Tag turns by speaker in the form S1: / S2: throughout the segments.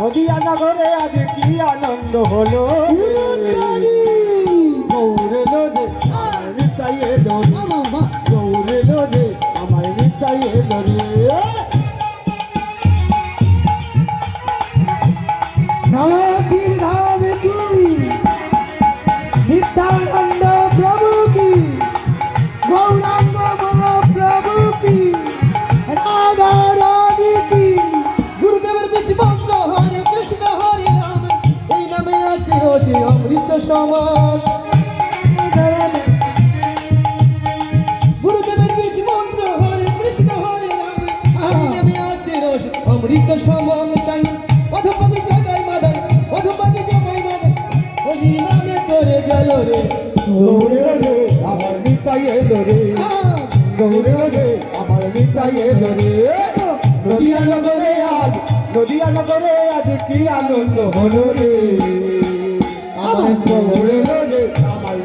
S1: নদিয়া
S2: নগরে আজ কি আনন্দ হলো?
S1: সুন্দরী
S3: নদে এলো।
S2: অমৃত সমান তাই। অধপাবি জাগাই মাদাই অধপাকে জামাই মাদাই ওই নামে করে গেল রে।
S3: গৌরে লোরে আমার নিতাই এলো রে। গৌরে লোরে আমার নিতাই এলো রে। নদিয়া নগরে আজ নদিয়া নগরে আজ কি আনন্দ হলো রে। আমার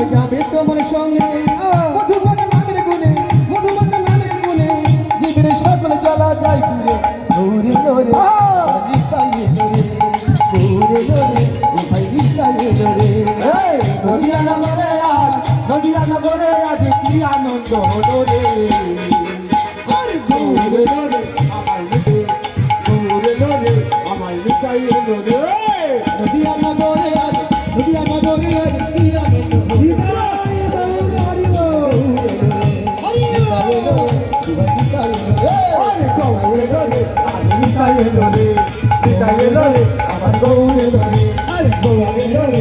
S2: হরিনাম যাবে তোমার সঙ্গে মধুমাতা নামের গুণে মধুমাতা নামের গুণে জীবনের সকল জ্বালা যায় দৌড়ে দৌড়ে দৌড়ে দৌড়ে দৌড়ে দৌড়ে
S3: আনন্দ হলো রে
S1: আরে
S3: গৌরে নিতাই এলো রে নিতাই এলো রে আমার গৌরে ধরে গৌরে লোরে